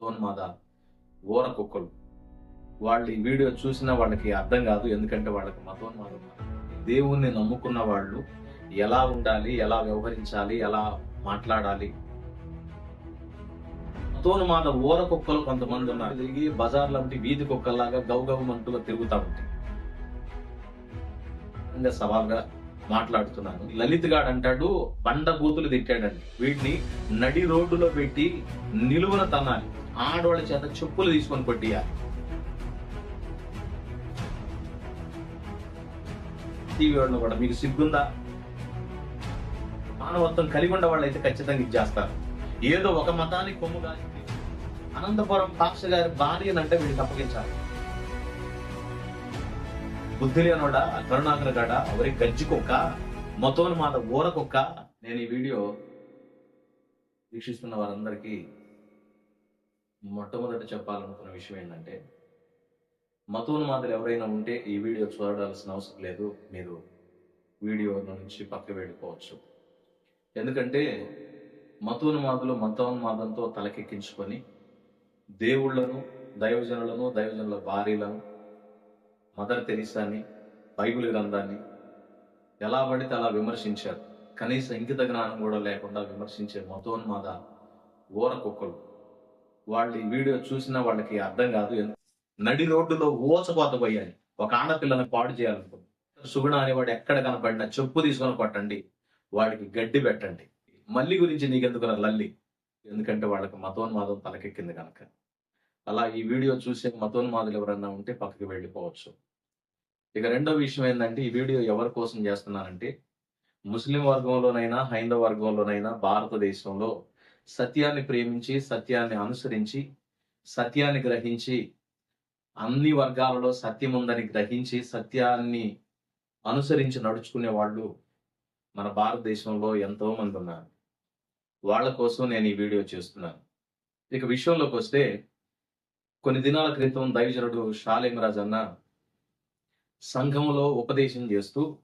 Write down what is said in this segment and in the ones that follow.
సోన్మాద ఓర కుక్కలు వాళ్ళు ఈ వీడియో చూసినా వాళ్ళకి అర్థం కాదు ఎందుకంటే వాళ్ళకి మతోన్మాదం దేవుణ్ణి నమ్ముకున్న వాళ్ళు ఎలా ఉండాలి ఎలా వ్యవహరించాలి ఎలా మాట్లాడాలి. మతోన్మాద ఓర కుక్కలు కొంతమంది ఉన్నారు. తిరిగి బజార్ లాంటి వీధి కుక్కల్లాగా గౌగవమంటూగా తిరుగుతా ఉంటాయి. సవాల్గా మాట్లాడుతున్నాను. లలిత్ గాడు అంటాడు బండ బూతులు తిట్టాడండి. వీటిని నడి రోడ్డులో పెట్టి నిలువున తనాలి ఆడవాళ్ళ చేత చెప్పులు తీసుకొని పట్టియాలి టీవీ వాళ్ళు కూడా మీకు సిగ్గుందా? మానవత్వం కలిగి ఉన్న వాళ్ళు అయితే ఖచ్చితంగా ఇచ్చేస్తారు ఏదో ఒక మతానికి కొమ్ము కాసి అనంతపురం పాక్ష గారి భార్యనంటే వీడికి అప్పగించాలి. బుద్ధి లేనోడా? కరుణాకర గడ? ఎవరి గజ్జి కుక్క మొత్తం మాద ఊర కుక్క. నేను ఈ వీడియో వీక్షిస్తున్న వారందరికీ మొట్టమొదట చెప్పాలనుకున్న విషయం ఏంటంటే మతోన్మాదులు ఎవరైనా ఉంటే ఈ వీడియో చూడాల్సిన అవసరం లేదు. మీరు వీడియో నుంచి పక్క వెళ్ళిపోవచ్చు. ఎందుకంటే మతోన్మాదులు మతోన్మాదంతో తలకెక్కించుకొని దేవుళ్ళను దైవజనులను దైవజనుల భార్యలను మదర్ తెరీసాని బైబిల్ గ్రంథాన్ని ఎలా పడితే అలా విమర్శించారు. కనీస ఇంకిత జ్ఞానం కూడా లేకుండా విమర్శించే మతోన్మాద ఓర కుక్కలు. వాళ్ళు ఈ వీడియో చూసినా వాళ్ళకి అర్థం కాదు. నడి రోడ్డులో ఊచకోత పోయాలి. ఒక ఆడపిల్లని పాడు చేయాలనుకుంది. సుగుణ అనేవాడు ఎక్కడ కనపడినా చెప్పు తీసుకొని కొట్టండి. వాడికి గడ్డి పెట్టండి. మల్లి గురించి నీకెందుకు లల్లి? ఎందుకంటే వాళ్ళకి మతోన్మాదం తలకెక్కింది కనుక అలా ఈ వీడియో చూసే మతోన్మాదులు ఎవరన్నా ఉంటే పక్కకి వెళ్ళిపోవచ్చు. ఇక రెండో విషయం ఏంటంటే ఈ వీడియో ఎవరి కోసం చేస్తున్నానంటే ముస్లిం వర్గంలోనైనా హైందవ వర్గంలోనైనా భారతదేశంలో సత్యాన్ని ప్రేమించి సత్యాన్ని అనుసరించి సత్యాన్ని గ్రహించి అన్ని వర్గాలలో సత్యం ఉందని గ్రహించి సత్యాన్ని అనుసరించి నడుచుకునే వాళ్ళు మన భారతదేశంలో ఎంతో మంది ఉన్నారు. వాళ్ళ కోసం నేను ఈ వీడియో చేస్తున్నాను. ఇక విషయంలోకి వస్తే కొన్ని దినాల క్రితం దైవజనుడు షాలేమరాజ్ అన్న సంఘంలో ఉపదేశం చేస్తూ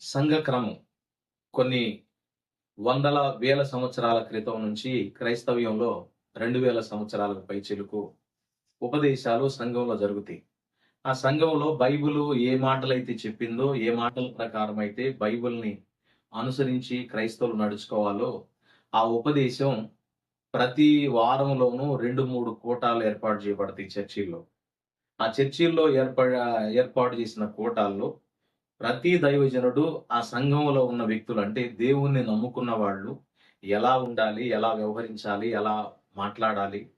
సంఘ క్రమం కొన్ని వందల వేల సంవత్సరాల క్రితం నుంచి క్రైస్తవ్యంలో రెండు వేల సంవత్సరాలకు పైచిలుకు ఉపదేశాలు సంఘంలో జరుగుతాయి. ఆ సంఘంలో బైబుల్ ఏ మాటలైతే చెప్పిందో ఏ మాటల ప్రకారం అయితే బైబిల్ని అనుసరించి క్రైస్తవులు నడుచుకోవాలో ఆ ఉపదేశం ప్రతి వారంలోనూ రెండు మూడు కూటాలు ఏర్పాటు చేయబడతాయి చర్చిల్లో. ఆ చర్చిల్లో ఏర్పడ ఏర్పాటు చేసిన కూటాల్లో ప్రతి దైవజనుడు ఆ సంఘంలో ఉన్న వ్యక్తులు అంటే దేవుణ్ణి నమ్ముకున్న వాళ్ళు ఎలా ఉండాలి ఎలా వ్యవహరించాలి ఎలా మాట్లాడాలి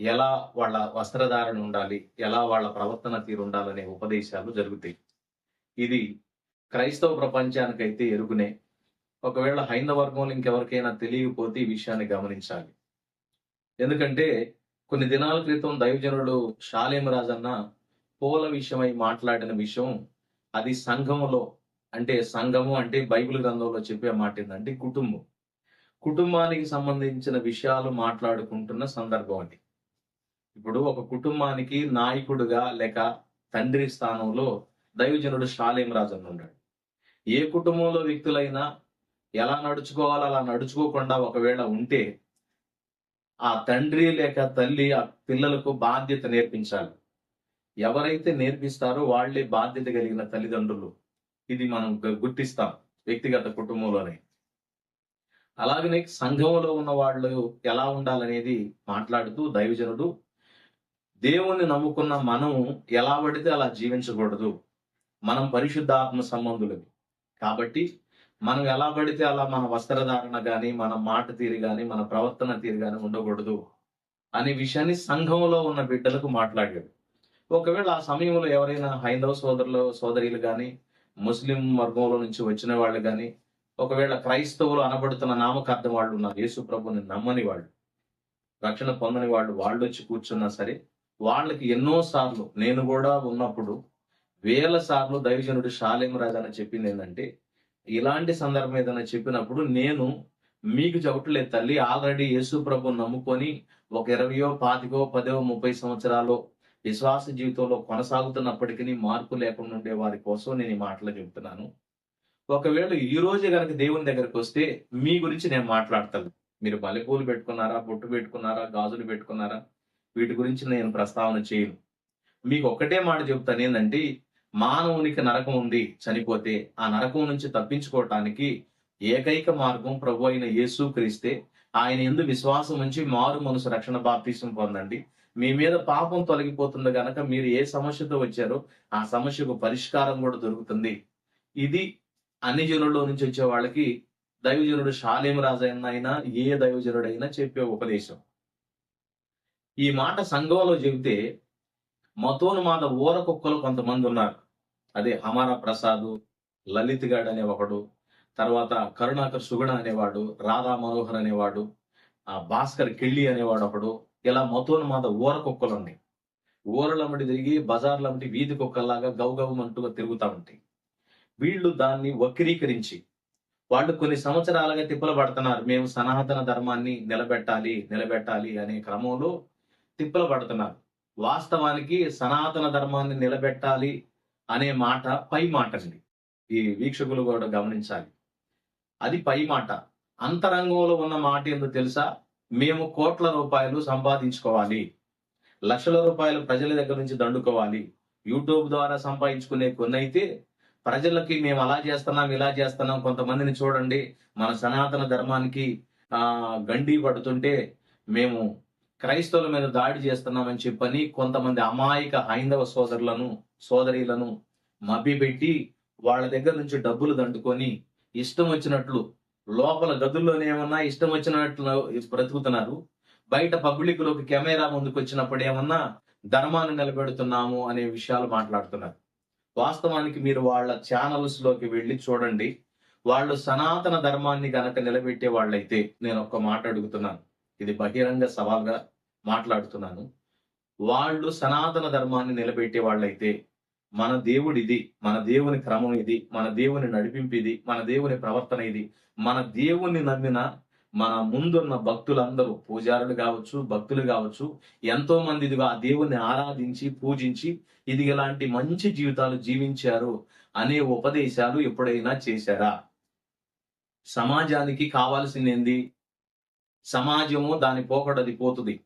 ఎలా వాళ్ళ వస్త్రధారణ ఉండాలి ఎలా వాళ్ళ ప్రవర్తన తీరు ఉండాలనే ఉపదేశాలు జరుగుతాయి. ఇది క్రైస్తవ ప్రపంచానికైతే ఎరుగునే. ఒకవేళ హైందవ వర్గంలో ఇంకెవరికైనా తెలియకపోతే ఈ విషయాన్ని గమనించాలి. ఎందుకంటే కొన్ని దినాల క్రితం దైవజనుడు షాలేమరాజన్న పూల విషయమై మాట్లాడిన విషయం అది సంఘములో అంటే సంఘము అంటే బైబిల్ గ్రంథంలో చెప్పే మాట ఏంటంటే కుటుంబం. కుటుంబానికి సంబంధించిన విషయాలు మాట్లాడుకుంటున్న సందర్భం అది. ఇప్పుడు ఒక కుటుంబానికి నాయకుడుగా లేక తండ్రి స్థానంలో దైవజనుడు షాలేం రాజు అని ఉన్నాడు. ఏ కుటుంబంలో వ్యక్తులైనా ఎలా నడుచుకోవాలో అలా నడుచుకోకుండా ఒకవేళ ఉంటే ఆ తండ్రి లేక తల్లి ఆ పిల్లలకు బాధ్యత నేర్పించాలి. ఎవరైతే నేర్పిస్తారో వాళ్ళే బాధ్యత కలిగిన తల్లిదండ్రులు. ఇది మనం గుర్తిస్తాం వ్యక్తిగత కుటుంబంలోనే. అలాగనే సంఘంలో ఉన్న వాళ్ళు ఎలా ఉండాలనేది మాట్లాడుతూ దైవజనుడు దేవుణ్ణి నమ్ముకున్న మనం ఎలా పడితే అలా జీవించకూడదు. మనం పరిశుద్ధాత్మ సంబంధులవి కాబట్టి మనం ఎలా పడితే అలా మన వస్త్రధారణ కానీ మన మాట తీరు కానీ మన ప్రవర్తన తీరు కానీ ఉండకూడదు అనే విషయాన్ని సంఘంలో ఉన్న బిడ్డలకు మాట్లాడాడు. ఒకవేళ ఆ సమయంలో ఎవరైనా హైందవ సోదరులు సోదరీలు కానీ ముస్లిం వర్గంలో నుంచి వచ్చిన వాళ్ళు కానీ ఒకవేళ క్రైస్తవులు అనబడుతున్న నామకార్థం వాళ్ళు ఉన్నారు యేసు ప్రభుని నమ్మని వాళ్ళు రక్షణ పొందని వాళ్ళు వాళ్ళు వచ్చి కూర్చున్నా సరే వాళ్ళకి ఎన్నో సార్లు నేను కూడా ఉన్నప్పుడు వేల సార్లు దైవజనుడు షాలేం రాజు అని చెప్పింది ఏంటంటే ఇలాంటి సందర్భం ఏదైనా చెప్పినప్పుడు నేను మీకు చెప్పట్లేదు తల్లి ఆల్రెడీ యేసు ప్రభు నమ్ముకొని ఒక ఇరవయో పాతికో పదో ముప్పై సంవత్సరాలు విశ్వాస జీవితంలో కొనసాగుతున్నప్పటికీ మార్పు లేకుండా ఉండే వారి కోసం నేను ఈ మాటలు చెబుతున్నాను ఒకవేళ ఈ రోజే కనుక దేవుని దగ్గరికి వస్తే మీ గురించి నేను మాట్లాడతాను. మీరు మల్లెపూలు పెట్టుకున్నారా బొట్టు పెట్టుకున్నారా గాజులు పెట్టుకున్నారా? వీటి గురించి నేను ప్రస్తావన చేయను. మీకు ఒక్కటే మాట చెప్తాను ఏంటంటే మానవునికి నరకం ఉంది చనిపోతే ఆ నరకం నుంచి తప్పించుకోవటానికి ఏకైక మార్గం ప్రభు అయిన యేసు క్రీస్తే ఆయన ఎందు విశ్వాసం ఉంచి మారు మనసు రక్షణ బాప్తీసం పొందండి. మీ మీద పాపం తొలగిపోతుంది కనుక మీరు ఏ సమస్యతో వచ్చారో ఆ సమస్యకు పరిష్కారం కూడా దొరుకుతుంది. ఇది అన్ని జనుల్లో నుంచి వచ్చే వాళ్ళకి దైవజనుడు షాలేం రాజైనా ఏ దైవజనుడైనా చెప్పే ఉపదేశం. ఈ మాట సంఘంలో చెబితే మతోన్మాద ఊర కుక్కలు కొంతమంది ఉన్నారు. అదే హమారా ప్రసాద్ లలిత్ గాడ్ అనే ఒకడు తర్వాత కరుణాకర్ సుగుణ అనేవాడు రాధా మనోహర్ అనేవాడు ఆ భాస్కర్ కిళ్ళి అనేవాడు ఒకడు ఇలా మతోన్మాద ఊర కుక్కలు ఉన్నాయి ఊరలమ్మటి తిరిగి బజార్లమ్మటి వీధి కుక్కల్లాగా గౌగవమంటూ తిరుగుతా ఉంటాయి వీళ్ళు దాన్ని వక్రీకరించి వాళ్ళు కొన్ని సంవత్సరాలుగా తిప్పలు పడుతున్నారు మేము సనాతన ధర్మాన్ని నిలబెట్టాలి నిలబెట్టాలి అనే క్రమంలో తిప్పలు పడుతున్నారు వాస్తవానికి సనాతన ధర్మాన్ని నిలబెట్టాలి అనే మాట పై మాట అండి ఈ వీక్షకులు కూడా గమనించాలి. అది పై మాట. అంతరంగంలో ఉన్న మాట ఏందో తెలుసా? మేము కోట్ల రూపాయలు సంపాదించుకోవాలి. లక్షల రూపాయలు ప్రజల దగ్గర నుంచి దండుకోవాలి. యూట్యూబ్ ద్వారా సంపాదించుకునే కొన్ని అయితే ప్రజలకి మేము అలా చేస్తున్నాం ఇలా చేస్తున్నాం కొంతమందిని చూడండి. మన సనాతన ధర్మానికి ఆ గండి పడుతుంటే మేము క్రైస్తవుల మీద దాడి చేస్తున్నామని చెప్పని కొంతమంది అమాయక హైందవ సోదరులను సోదరీలను మభ్యపెట్టి వాళ్ళ దగ్గర నుంచి డబ్బులు దండుకొని ఇష్టం వచ్చినట్లు లోపల గదుల్లోనే ఏమన్నా ఇష్టం వచ్చినట్లు బ్రతుకుతున్నారు? బయట పబ్లిక్లోకి కెమెరా ముందుకు వచ్చినప్పుడు ఏమన్నా ధర్మాన్ని నిలబెడుతున్నాము అనే విషయాలు మాట్లాడుతున్నారు. వాస్తవానికి మీరు వాళ్ళ ఛానల్స్లోకి వెళ్ళి చూడండి. వాళ్ళు సనాతన ధర్మాన్ని గనక నిలబెట్టే వాళ్ళైతే నేను ఒక్క మాట అడుగుతున్నాను. ఇది బహిరంగ సవాల్గా మాట్లాడుతున్నాను. వాళ్ళు సనాతన ధర్మాన్ని నిలబెట్టే వాళ్ళైతే మన దేవుడు ఇది మన దేవుని క్రమం ఇది మన దేవుని నడిపింపు ఇది మన దేవుని ప్రవర్తన ఇది. మన దేవుని నమ్మిన మన ముందున్న భక్తులందరూ పూజారులు కావచ్చు భక్తులు కావచ్చు ఎంతో మంది ఇదిగో ఆ దేవుణ్ణి ఆరాధించి పూజించి ఇది ఇలాంటి మంచి జీవితాలు జీవించారు అనే ఉపదేశాలు ఎప్పుడైనా చేశారా? సమాజానికి కావాల్సింది సమాజము దాని పోకడది పోతుంది.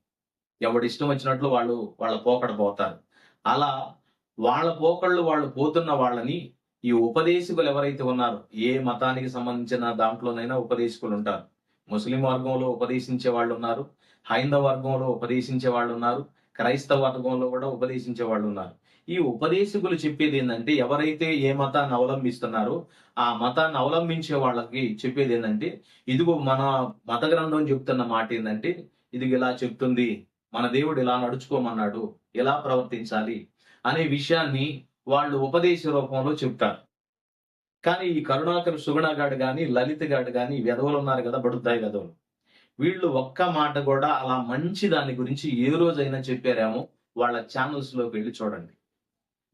ఎవడి ఇష్టం వచ్చినట్లు వాళ్ళు వాళ్ళ పోకడ పోతారు అలా వాళ్ళ పోకళ్ళు వాళ్ళు పోతున్న వాళ్ళని ఈ ఉపదేశకులు ఎవరైతే ఉన్నారో ఏ మతానికి సంబంధించిన దాంట్లోనైనా ఉపదేశకులు ఉంటారు. ముస్లిం వర్గంలో ఉపదేశించే వాళ్ళు ఉన్నారు హైందవ వర్గంలో ఉపదేశించే వాళ్ళు ఉన్నారు క్రైస్తవ వర్గంలో కూడా ఉపదేశించే వాళ్ళు ఉన్నారు. ఈ ఉపదేశకులు చెప్పేది ఏంటంటే ఎవరైతే ఏ మతాన్ని అవలంబిస్తున్నారో ఆ మతాన్ని అవలంబించే వాళ్ళకి చెప్పేది ఏంటంటే ఇదిగో మన మత గ్రంథం చెప్తున్న మాట ఏంటంటే ఇది ఇలా చెప్తుంది మన దేవుడు ఇలా నడుచుకోమన్నాడు ఎలా ప్రవర్తించాలి అనే విషయాన్ని వాళ్ళు ఉపదేశ రూపంలో చెప్తారు కానీ ఈ కరుణాకర్ సుగుణగాడు కానీ లలిత్ గాడు కానీ వెధవలు ఉన్నారు కదా బడుద్దాయి వెధవలు. వీళ్ళు ఒక్క మాట కూడా అలా మంచి దాని గురించి ఏ రోజైనా చెప్పారేమో వాళ్ళ ఛానల్స్లోకి వెళ్ళి చూడండి.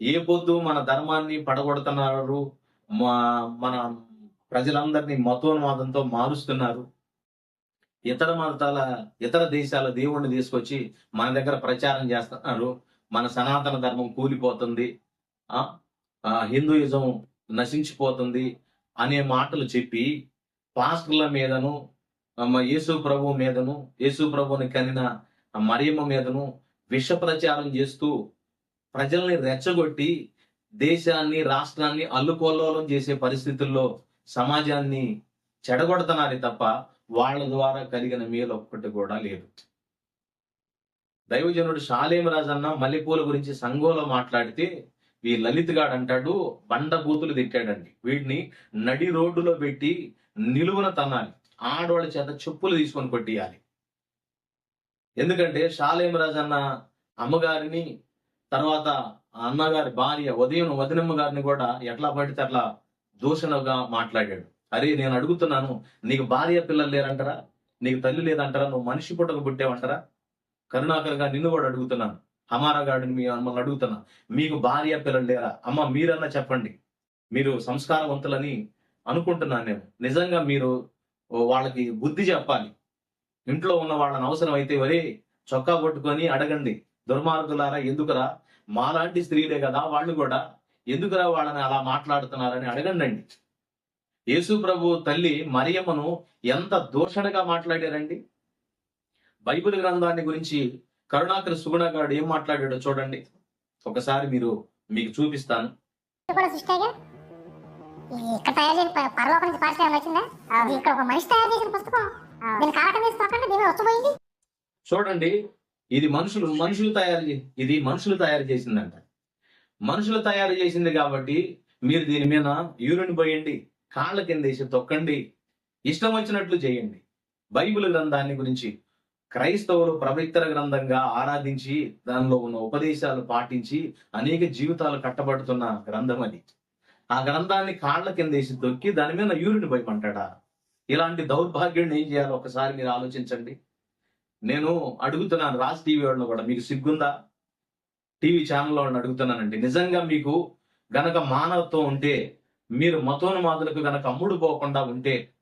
ఏ పొద్దు మన ధర్మాన్ని పడగొడుతున్నారు మా- మన ప్రజలందరినీ మతోన్మాదంతో మారుస్తున్నారు. ఇతర మతాల ఇతర దేశాల దేవుణ్ణి తీసుకొచ్చి మన దగ్గర ప్రచారం చేస్తున్నారు. మన సనాతన ధర్మం కూలిపోతుంది ఆ హిందూయిజం నశించిపోతుంది అనే మాటలు చెప్పి పాస్టర్ల మీదను యేసు ప్రభు మీదను యేసు ప్రభుని కనిన మరియమ్మ మీదను విష ప్రచారం చేస్తూ ప్రజల్ని రెచ్చగొట్టి దేశాన్ని రాష్ట్రాన్ని అల్లుకోలోలం చేసే పరిస్థితుల్లో సమాజాన్ని చెడగొడుతున్నారే తప్ప వాళ్ళ ద్వారా కలిగిన మేలు ఒక్కటి కూడా లేదు. దైవజనుడు షాలేమరాజు అన్న మల్లెపూల గురించి సంఘంలో మాట్లాడితే ఈ లలిత్ గాడు అంటాడు బండ బూతులు తిట్టాడండి. వీడిని నడి రోడ్డులో పెట్టి నిలువున తన్నాలి. ఆడవాళ్ళ చేత చెప్పులు తీసుకొని కొట్టియాలి. ఎందుకంటే షాలేమరాజు అన్న అమ్మగారిని తర్వాత ఆ అన్నగారి భార్య ఉదయం వదినమ్మ గారిని కూడా ఎట్లా పడితే అట్లా దూషణగా మాట్లాడాడు. అరే నేను అడుగుతున్నాను నీకు భార్య పిల్లలు లేరంటారా? నీకు తల్లి లేదంటారా? నువ్వు మనిషి పుట్టక పుట్టేవంటారా? కరుణాకరంగా నిన్ను కూడా అడుగుతున్నాను. హమారా గారిని మీ మిమ్మల్ని అడుగుతున్నా. మీకు భార్య పిల్లలు లేరా? అమ్మ మీరన్నా చెప్పండి. మీరు సంస్కారవంతులని అనుకుంటున్నాను నేను. నిజంగా మీరు వాళ్ళకి బుద్ధి చెప్పాలి. ఇంట్లో ఉన్న వాళ్ళని అవసరం అయితే వరే చొక్కా కొట్టుకొని అడగండి. దుర్మార్గులారా ఎందుకురా? మాలాంటి స్త్రీలే కదా వాళ్ళు కూడా. ఎందుకురా వాళ్ళని అలా మాట్లాడుతున్నారని అడగండి యేసు ప్రభు తల్లి మరియమ్మను ఎంత దూషణగా మాట్లాడారండి? బైబిల్ గ్రంథాన్ని గురించి కరుణాకర సుగుణగాడు ఏం మాట్లాడాడో చూడండి. ఒకసారి మీరు మీకు చూపిస్తాను. ఇది కూడా సృష్టిగా ఇది ఇక్కడ తయారు చేసిన ప- పరలోకం నుంచి పాఠశాల ఏమైనా వచ్చిందా? ఇది ఇక్కడ ఒక మనిషి తయారు చేసిన పుస్తకం. దీని కాటం వేసి తొక్కండి దీని వచ్చిపోయింది చూడండి ఇది మనుషులు మనుషులు తయారు ఇది మనుషులు తయారు చేసిందంట. మనుషులు తయారు చేసింది కాబట్టి మీరు దీని మీద యూరిన్ పోయండి కాళ్ళ కింద వేసి తొక్కండి. ఇష్టం వచ్చినట్లు చేయండి. బైబిల్ గ్రంథాన్ని గురించి క్రైస్తవులు పవిత్ర గ్రంథంగా ఆరాధించి దానిలో ఉన్న ఉపదేశాలు పాటించి అనేక జీవితాలు కట్టబడుతున్న గ్రంథం అది. ఆ గ్రంథాన్ని కాళ్ళ కింద వేసి తొక్కి దాని మీద యూరిని పోయమంటాడా? ఇలాంటి దౌర్భాగ్యం ఏం చేయాలో? ఒకసారి మీరు ఆలోచించండి. నేను అడుగుతున్నాను రాజ్ టీవీ వాళ్ళని కూడా. మీకు సిగ్గుందా? టీవీ ఛానల్లో వాళ్ళని అడుగుతున్నానండి. నిజంగా మీకు గనక మానవత్వం ఉంటే మీరు మతోన్మాదులకు గనక అమ్ముడు పోకుండా ఉంటే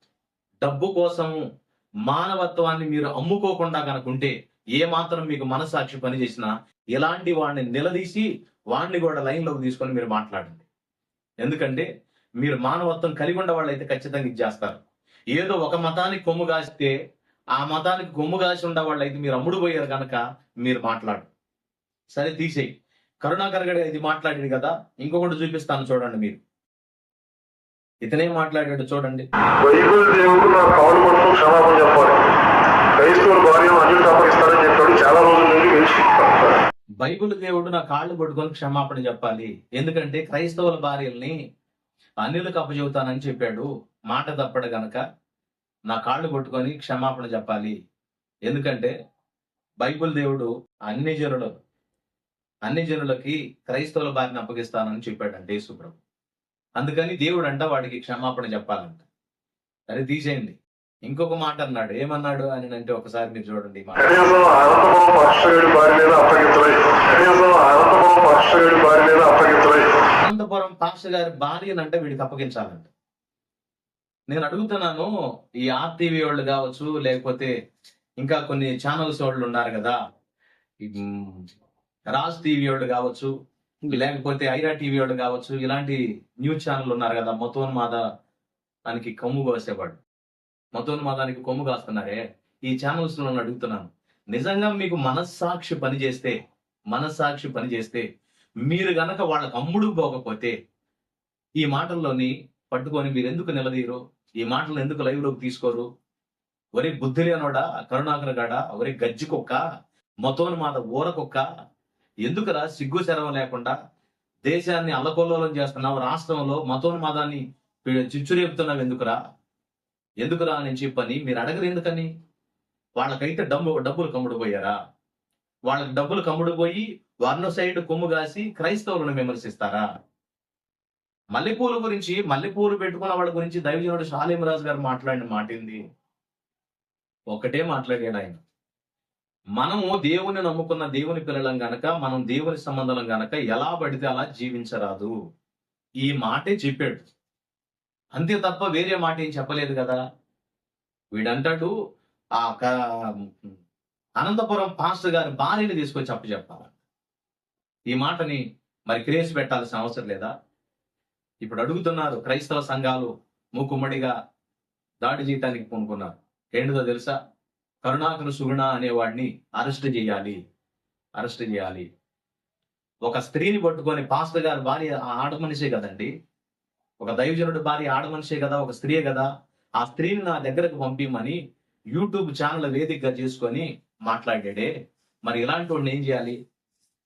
డబ్బు కోసము మానవత్వాన్ని మీరు అమ్ముకోకుండా కనుకుంటే ఉంటే ఏ మాత్రం మీకు మనసాక్షి పనిచేసినా ఇలాంటి వాడిని నిలదీసి వాడిని కూడా లైన్లోకి తీసుకొని మీరు మాట్లాడండి. ఎందుకంటే మీరు మానవత్వం కలిగి ఉన్న వాళ్ళైతే ఖచ్చితంగా ఇది చేస్తారు. ఏదో ఒక మతానికి కొమ్ము కాస్తే ఆ మతానికి కొమ్ము కాసి ఉండే వాళ్ళైతే మీరు అమ్ముడు పోయారు కనుక మీరు మాట్లాడు సరే తీసేయి. కరుణాకర్ గడ ఇది మాట్లాడాడు కదా ఇంకొకటి చూపిస్తాను చూడండి మీరు. ఇతనే మాట్లాడాడు చూడండి. బైబిల్ దేవుడు నా కాలు మొత్తం క్షమాపణ చెప్పాలి. క్రైస్తవుల భార్యను అన్యులు అప్పగిస్తారని చెప్పాడు. చాలా రోజుల నుండి వేసుకుంటారు బైబిల్ దేవుడు నా కాళ్ళు పట్టుకొని క్షమాపణ చెప్పాలి. ఎందుకంటే క్రైస్తవుల భార్యల్ని అన్యులకు అప్పచెబుతానని చెప్పాడు. మాట తప్పడు గనక నా కాళ్ళు పట్టుకొని క్షమాపణ చెప్పాలి. ఎందుకంటే బైబిల్ దేవుడు అన్ని జనులు అన్ని జనులకి క్రైస్తవుల భార్యను అప్పగిస్తానని చెప్పాడంటే యేసుప్రభు. అందుకని దేవుడు అంట వాడికి క్షమాపణ చెప్పాలంట. సరే తీసేయండి. ఇంకొక మాట అన్నాడు. ఏమన్నాడు అని అంటే ఒకసారి మీరు చూడండి అనంతపురం పాస్టర్ గారి భార్యనంటే వీడికి అప్పగించాలంట. నేను అడుగుతున్నాను ఈ ఆర్టీవీ వాళ్ళు కావచ్చు లేకపోతే ఇంకా కొన్ని ఛానల్స్ వాళ్ళు ఉన్నారు కదా. రాజ్ టీవీ వాళ్ళు కావచ్చు లేకపోతే ఐరా టీవీ వాళ్ళు కావచ్చు ఇలాంటి న్యూస్ ఛానల్ ఉన్నారు కదా మతోన్మాద దానికి కొమ్ము కోసేవాడు. మతోన్మాదానికి కొమ్ము కాస్తున్నారే? ఈ ఛానల్స్లో అడుగుతున్నాను. నిజంగా మీకు మనస్సాక్షి పని చేస్తే మనస్సాక్షి పని చేస్తే మీరు గనక వాళ్ళ అమ్ముడు పోకపోతే ఈ మాటల్లోని పట్టుకొని మీరు ఎందుకు నిలదీయరు? ఈ మాటలు ఎందుకు లైవ్లోకి తీసుకోరు? ఒరే బుద్ధి లేనోడా? కరుణాకరగాడా ఒరే గజ్జి కుక్క? మతోన్మాద ఊర కుక్క? ఎందుకురా సిగ్గు చెరవ లేకుండా దేశాన్ని అల్లకొల్లోలం చేస్తున్నావు? రాష్ట్రంలో మతోన్మాదాన్ని చిచ్చురేపుతున్నావు ఎందుకురా? ఎందుకురా అని చెప్పని? మీరు అడగరు ఎందుకని? వాళ్ళకైతే డబ్బు డబ్బులు కమ్ముడు పోయారా వాళ్ళకి డబ్బులు కమ్ముడు పోయి వర్ణ సైడ్ కొమ్ము కాసి క్రైస్తవులను విమర్శిస్తారా? మల్లెపూల గురించి మల్లెపూలు పెట్టుకున్న వాళ్ళ గురించి దైవజనుడు షాలిమరాజు గారు మాట్లాడిన మాటింది. ఒకటే మాట్లాడాడు ఆయన. మనము దేవుని నమ్ముకున్న దేవుని పిల్లలం గనక మనం దేవుని సంబంధం గనక ఎలా పడితే అలా జీవించరాదు. ఈ మాటే చెప్పాడు. అంతే తప్ప వేరే మాట ఏం చెప్పలేదు కదా? వీడంటాడు ఆ క- అనంతపురం పాస్టర్ గారి భార్యని తీసుకొచ్చి అప్పు చెప్పాలి ఈ మాటని మరి క్రేజ్ పెట్టాల్సిన అవసరం లేదా? ఇప్పుడు అడుగుతున్నారు క్రైస్తవ సంఘాలు మూకుమ్మడిగా దాడి చేయటానికి పూనుకున్నారు. ఏంటిదో తెలుసా? కరుణాకర సుగుణ అనేవాడిని అరెస్ట్ చేయాలి. అరెస్ట్ చేయాలి. ఒక స్త్రీని పట్టుకొని పాస్టర్ గారి భార్య ఆడమనిషే కదండి. ఒక దైవజనుడి భార్య ఆడమనిషే కదా ఒక స్త్రీయే కదా. ఆ స్త్రీని నా దగ్గరకు పంపిమని యూట్యూబ్ ఛానల్ వేదికగా చేసుకొని మాట్లాడాడే. మరి ఇలాంటి వాడిని ఏం చేయాలి?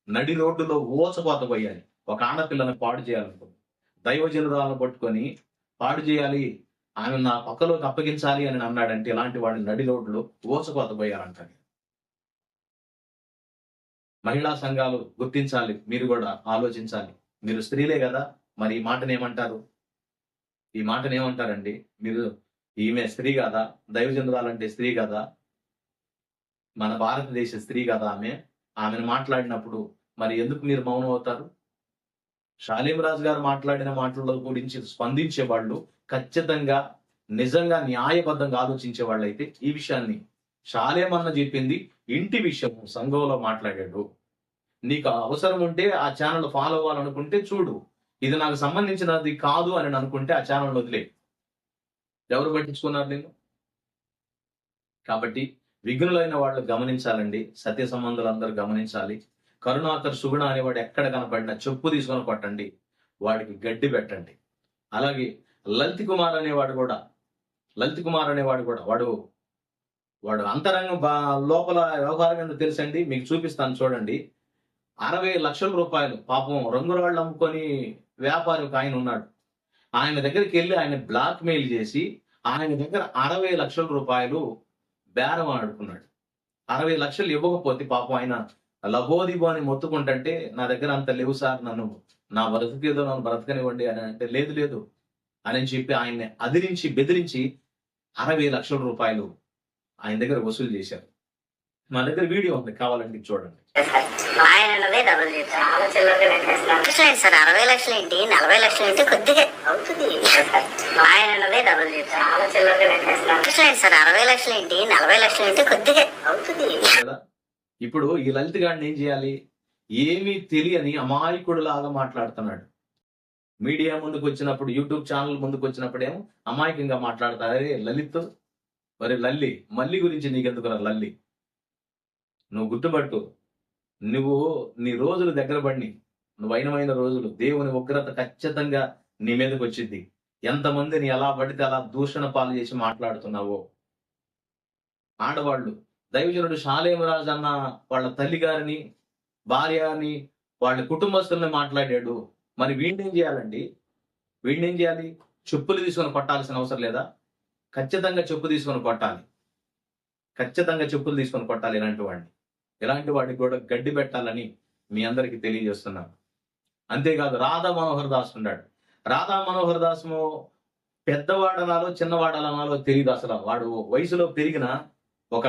నడి రోడ్డులో ఊచకోత పోయాలి. ఒక ఆడపిల్లని పాడు చేయాలనుకో దైవజనురాలను పట్టుకొని పాడు చేయాలి. ఆమె నా పక్కలోకి అప్పగించాలి అని అన్నాడంటే ఇలాంటి వాడిని నడి రోడ్లో ఊచకోత మహిళా సంఘాలు గుర్తించాలి మీరు కూడా ఆలోచించాలి. మీరు స్త్రీలే కదా మరి ఈ మాటను ఏమంటారు? ఈ మాటను ఏమంటారండి? మీరు ఈమె స్త్రీ కదా దైవజనురాలంటే స్త్రీ కదా మన భారతదేశ స్త్రీ కదా ఆమె. ఆమెను మాట్లాడినప్పుడు మరి ఎందుకు మీరు మౌనం అవుతారు? షాలీం గారు మాట్లాడిన మాటల గురించి స్పందించే వాళ్ళు ఖచ్చితంగా నిజంగా న్యాయబద్ధంగా ఆలోచించే వాళ్ళైతే ఈ విషయాన్ని షాలేమన్న చెప్పింది. ఇంటి విషయం సంఘంలో మాట్లాడాడు. నీకు అవసరం ఉంటే ఆ ఛానల్ ఫాలో అవ్వాలనుకుంటే చూడు. ఇది నాకు సంబంధించినది కాదు అని అనుకుంటే ఆ ఛానల్ వదిలే. ఎవరు పట్టించుకున్నారు నేను కాబట్టి విఘ్నులైన వాళ్ళు గమనించాలండి. సత్య సంబంధులందరూ గమనించాలి. కరుణాకర్ సుగుణ అనేవాడు ఎక్కడ కనపడినా చెప్పు తీసుకొని కొట్టండి. వాడికి గడ్డి పెట్టండి. అలాగే లలిత్ కుమార్ అనేవాడు కూడా. లలిత్ కుమార్ అనేవాడు కూడా. వాడు వాడు అంతరంగం బా లోపల వ్యవహారం ఏందో తెలుసండి? మీకు చూపిస్తాను చూడండి. అరవై లక్షల రూపాయలు పాపం రంగురాళ్ళు అమ్ముకొని వ్యాపారి ఒక ఆయన ఉన్నాడు. ఆయన దగ్గరికి వెళ్ళి ఆయన బ్లాక్ మెయిల్ చేసి ఆయన దగ్గర అరవై లక్షల రూపాయలు బేరం ఆడుకున్నాడు. అరవై లక్షలు ఇవ్వకపోతే పాపం ఆయన లబోదిబో అని మొత్తుకుంటుంటే నా దగ్గర అంత లేవు సార్ నన్ను నా బ్రతుకేదో నన్ను బ్రతకనివ్వండి అని అంటే లేదు లేదు. అని చెప్పి ఆయన్ని అదిరించి బెదిరించి అరవై లక్షల రూపాయలు ఆయన దగ్గర వసూలు చేశారు. మా దగ్గర వీడియో ఉంది కావాలంటే చూడండి. ఆయన సార్? అరవై లక్షలు ఏంటి? నలభై లక్షలు ఏంటి? కొద్దిగా అవుతుంది. ఆయన అన్నదే డబుల్ చాలా చిల్లరగా లెక్కేస్తున్నాను సార్? అరవై లక్షలు ఏంటి? నలభై లక్షలు ఏంటి? కొద్దిగా అవుతుంది. ఇప్పుడు ఈ లలిత్ గాడిని ఏం చేయాలి? ఏమీ తెలియని అమాయకుడు లాగా మాట్లాడుతున్నాడు. మీడియా ముందుకు వచ్చినప్పుడు యూట్యూబ్ ఛానల్ ముందుకు వచ్చినప్పుడేమో అమాయకంగా మాట్లాడతారు. అరే లలిత్ మరి లల్లి మల్లి గురించి నీకెందుకు లల్లి? నువ్వు గుర్తుపట్టు నువ్వు నీ రోజులు దగ్గర పడిని నువ్వు అయినమైన రోజులు దేవుని ఉగ్రత ఖచ్చితంగా నీ మీదకి వచ్చింది. ఎంతమందిని ఎలా పడితే అలా దూషణ పాలు చేసి మాట్లాడుతున్నావో? ఆడవాళ్ళు దైవజనుడు శాలేమరాజు అన్న వాళ్ళ తల్లి గారిని భార్యని వాళ్ళ కుటుంబస్తుల్ని మాట్లాడాడు. మరి వీడిని చేయాలండి? వీడిని ఏం చేయాలి? చెప్పులు తీసుకొని కొట్టాల్సిన అవసరం లేదా? ఖచ్చితంగా చెప్పు తీసుకొని కొట్టాలి. ఖచ్చితంగా చెప్పులు తీసుకొని కొట్టాలి ఇలాంటి వాడిని. ఇలాంటి వాడికి కూడా గడ్డి పెట్టాలని మీ అందరికి తెలియజేస్తున్నాను. అంతేకాదు రాధా మనోహర్ దాస్ ఉన్నాడు. రాధా మనోహర్ దాసు పెద్దవాడనాలో చిన్నవాడనాలో తెలియదు అసలు. వాడు వయసులో పెరిగిన ఒక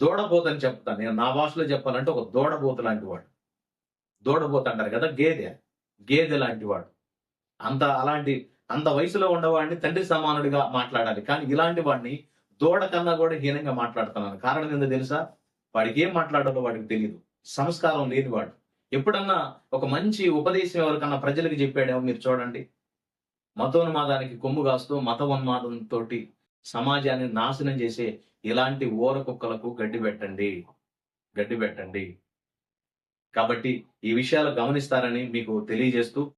దూడబోతని చెప్తాను. నేను నా భాషలో చెప్పాలంటే ఒక దూడబోత లాంటి వాడు. దూడబోత అంటారు కదా గేదె. గేదె లాంటి వాడు. అంత అలాంటి అంత వయసులో ఉండేవాడిని తండ్రి సమానుడిగా మాట్లాడాలి. కానీ ఇలాంటి వాడిని దూడ కన్నా కూడా హీనంగా మాట్లాడుతున్నాను. కారణం ఏందో తెలుసా? వాడికి ఏం మాట్లాడాలో వాడికి తెలియదు సంస్కారం లేని వాడు. ఎప్పుడన్నా ఒక మంచి ఉపదేశం ఎవరికన్నా ప్రజలకు చెప్పాడేమో మీరు చూడండి. మతోన్మాదానికి కొమ్ము కాస్తూ మతోన్మాదంతో సమాజాన్ని నాశనం చేసే ఇలాంటి ఊర కుక్కలకు గడ్డి పెట్టండి. గడ్డి పెట్టండి. కాబట్టి ఈ విషయాలు గమనిస్తారని మీకు తెలియజేస్తూ